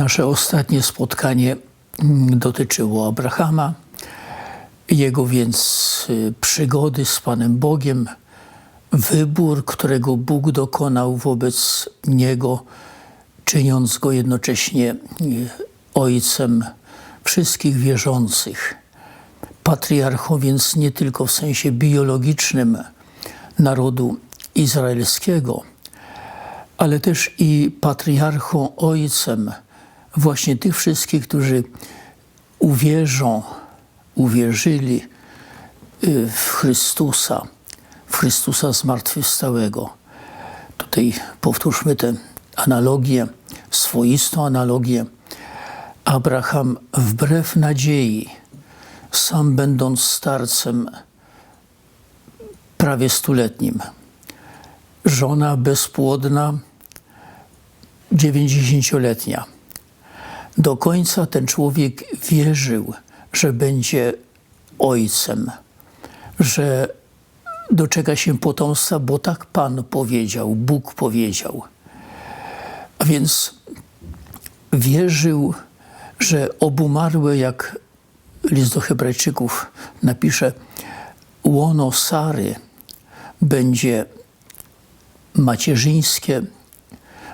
Nasze ostatnie spotkanie mm, dotyczyło Abrahama, jego więc y, przygody z Panem Bogiem, wybór, którego Bóg dokonał wobec niego, czyniąc go jednocześnie y, ojcem wszystkich wierzących. Patriarchą więc nie tylko w sensie biologicznym narodu izraelskiego, ale też i patriarchą, ojcem właśnie tych wszystkich, którzy uwierzą, uwierzyli y, w Chrystusa, w Chrystusa zmartwychwstałego. Tutaj powtórzmy tę analogię, swoistą analogię. Abraham wbrew nadziei, sam będąc starcem prawie stuletnim, żona bezpłodna, dziewięćdziesięcioletnia. Do końca ten człowiek wierzył, że będzie ojcem, że doczeka się potomstwa, bo tak Pan powiedział, Bóg powiedział. A więc wierzył, że obumarłe, jak list do Hebrajczyków napisze, łono Sary będzie macierzyńskie,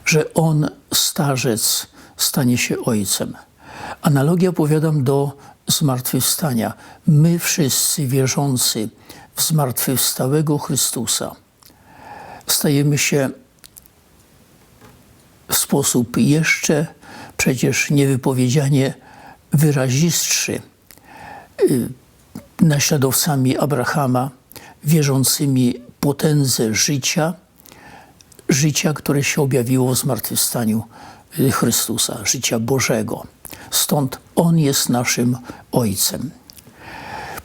że on, starzec, stanie się ojcem. Analogia, powiadam, do zmartwychwstania. My wszyscy wierzący w zmartwychwstałego Chrystusa stajemy się w sposób jeszcze przecież niewypowiedzianie wyrazistszy y, naśladowcami Abrahama, wierzącymi potędze życia, życia, które się objawiło w zmartwychwstaniu Chrystusa, życia Bożego. Stąd On jest naszym Ojcem.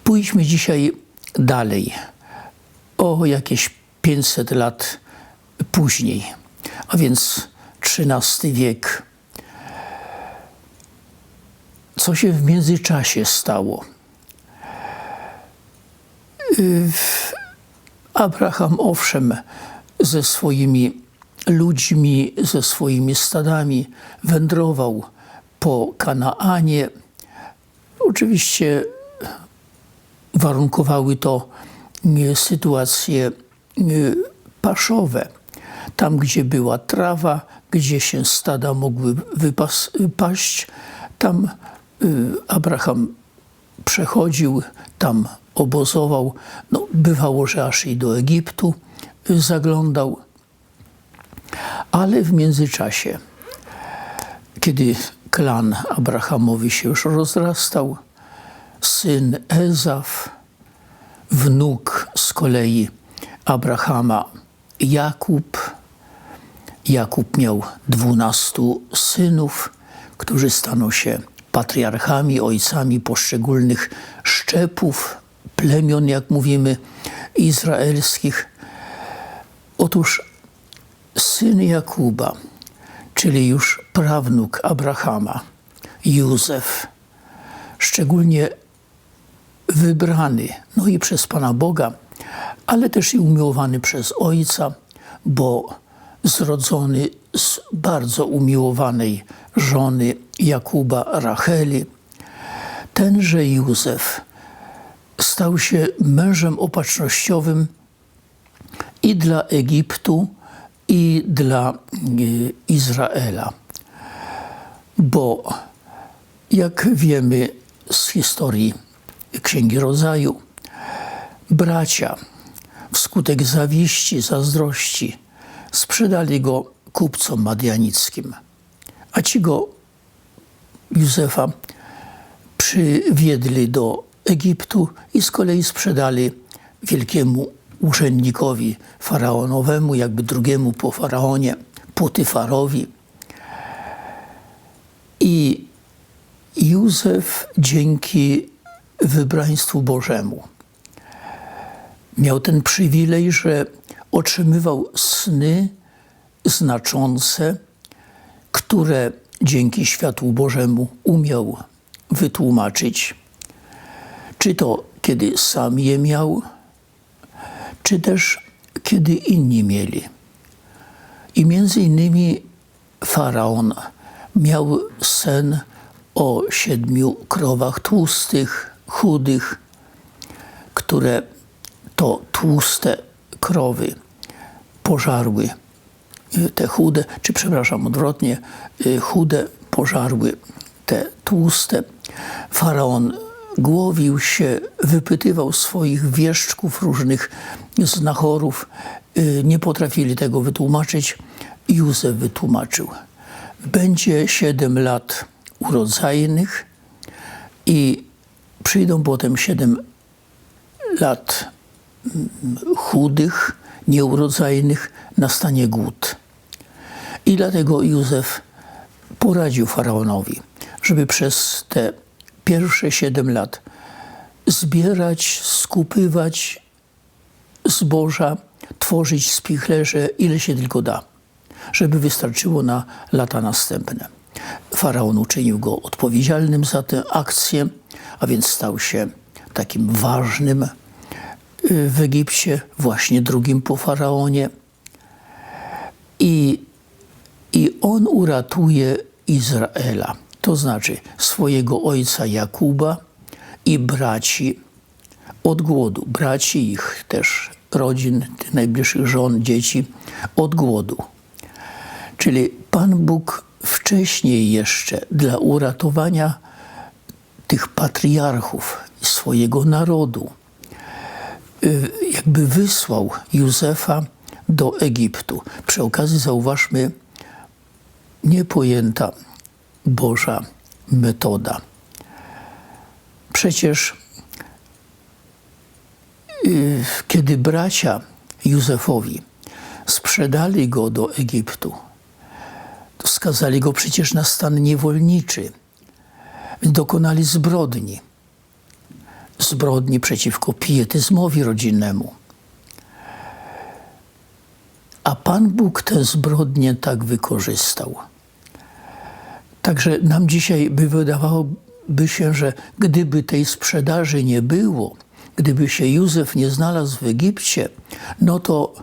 Pójdźmy dzisiaj dalej, o jakieś 500 lat później, a więc XIII wiek. Co się w międzyczasie stało? Y, Abraham, owszem, ze swoimi ludźmi, ze swoimi stadami wędrował po Kanaanie. Oczywiście warunkowały to sytuacje paszowe. Tam, gdzie była trawa, gdzie się stada mogły wypaść, tam y, Abraham przechodził, tam obozował. No, bywało, że aż i do Egiptu zaglądał. Ale w międzyczasie, kiedy klan Abrahamowi się już rozrastał, syn Ezaf, wnuk z kolei Abrahama Jakub. Jakub miał dwunastu synów, którzy staną się patriarchami, ojcami poszczególnych szczepów, plemion, jak mówimy, izraelskich. Otóż syn Jakuba, czyli już prawnuk Abrahama, Józef, szczególnie wybrany, no i przez Pana Boga, ale też i umiłowany przez Ojca, bo zrodzony z bardzo umiłowanej żony Jakuba Racheli. Tenże Józef stał się mężem opatrznościowym i dla Egiptu, i dla e, Izraela. Bo jak wiemy z historii Księgi Rodzaju, bracia wskutek zawiści, zazdrości sprzedali go kupcom madianickim, a ci go Józefa przywiedli do Egiptu i z kolei sprzedali wielkiemu urzędnikowi faraonowemu, jakby drugiemu po faraonie, Potyfarowi. I Józef dzięki wybraństwu Bożemu miał ten przywilej, że otrzymywał sny znaczące, które dzięki światłu Bożemu umiał wytłumaczyć. Czy to kiedy sam je miał, czy też kiedy inni mieli. I między innymi faraon miał sen o siedmiu krowach tłustych, chudych, które to tłuste krowy pożarły y, te chude, czy przepraszam, odwrotnie, y, chude pożarły te tłuste. Faraon głowił się, wypytywał swoich wieszczków, różnych znachorów. Y, Nie potrafili tego wytłumaczyć. Józef wytłumaczył. Będzie siedem lat urodzajnych i przyjdą potem siedem lat mm, chudych, nieurodzajnych, nastanie głód. I dlatego Józef poradził faraonowi, żeby przez te pierwsze siedem lat zbierać, skupywać zboża, tworzyć spichlerze, ile się tylko da, żeby wystarczyło na lata następne. Faraon uczynił go odpowiedzialnym za tę akcję, a więc stał się takim ważnym y, w Egipcie, właśnie drugim po faraonie. I, I on uratuje Izraela, to znaczy swojego ojca Jakuba i braci od głodu, braci ich też, rodzin, najbliższych żon, dzieci, od głodu. Czyli Pan Bóg wcześniej jeszcze dla uratowania tych patriarchów swojego narodu, y, jakby wysłał Józefa do Egiptu. Przy okazji zauważmy niepojęta Boża metoda. Przecież y, kiedy bracia Józefowi sprzedali go do Egiptu, skazali go przecież na stan niewolniczy. Dokonali zbrodni. Zbrodni przeciwko pietyzmowi rodzinnemu. A Pan Bóg tę zbrodnię tak wykorzystał. Także nam dzisiaj by wydawałoby się, że gdyby tej sprzedaży nie było, gdyby się Józef nie znalazł w Egipcie, no to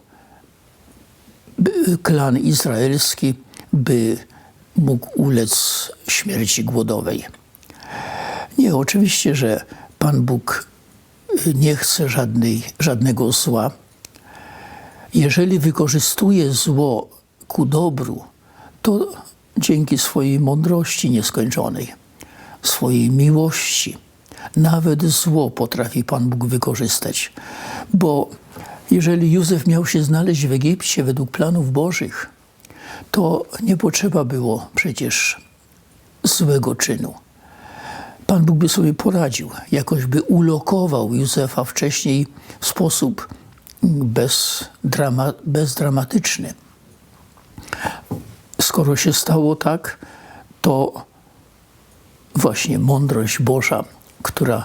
by klan izraelski by mógł ulec śmierci głodowej. Nie, oczywiście, że Pan Bóg nie chce żadnej, żadnego zła. Jeżeli wykorzystuje zło ku dobru, to dzięki swojej mądrości nieskończonej, swojej miłości, nawet zło potrafi Pan Bóg wykorzystać. Bo jeżeli Józef miał się znaleźć w Egipcie według planów Bożych, to nie potrzeba było przecież złego czynu. Pan Bóg by sobie poradził, jakoś by ulokował Józefa wcześniej w sposób bezdrama, bezdramatyczny. Skoro się stało tak, to właśnie mądrość Boża, która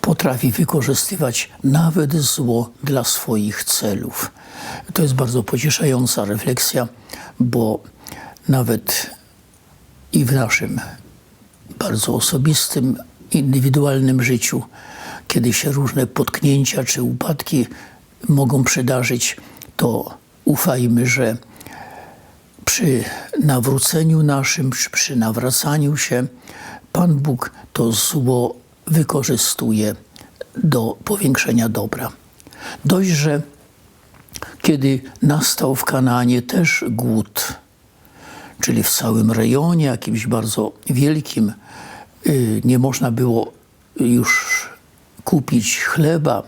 potrafi wykorzystywać nawet zło dla swoich celów. To jest bardzo pocieszająca refleksja, bo nawet i w naszym bardzo osobistym, indywidualnym życiu, kiedy się różne potknięcia czy upadki mogą przydarzyć, to ufajmy, że przy nawróceniu naszym, przy, nawracaniu się, Pan Bóg to zło wykorzystuje do powiększenia dobra. Dość, że kiedy nastał w Kanaanie też głód, czyli w całym rejonie jakimś bardzo wielkim, y, nie można było już kupić chleba,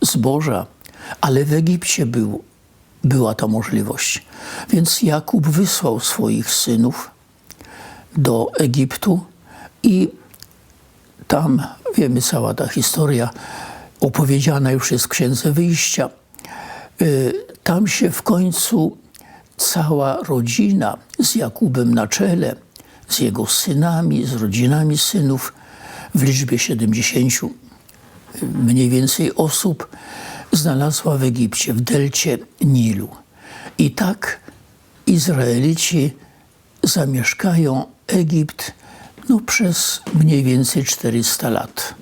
zboża, ale w Egipcie był, była ta możliwość. Więc Jakub wysłał swoich synów do Egiptu i tam, wiemy, cała ta historia opowiedziana już jest w Księdze Wyjścia. Y, tam się w końcu cała rodzina z Jakubem na czele, z jego synami, z rodzinami synów w liczbie 70 mniej więcej osób znalazła w Egipcie, w delcie Nilu. I tak Izraelici zamieszkają Egipt no, przez mniej więcej 400 lat.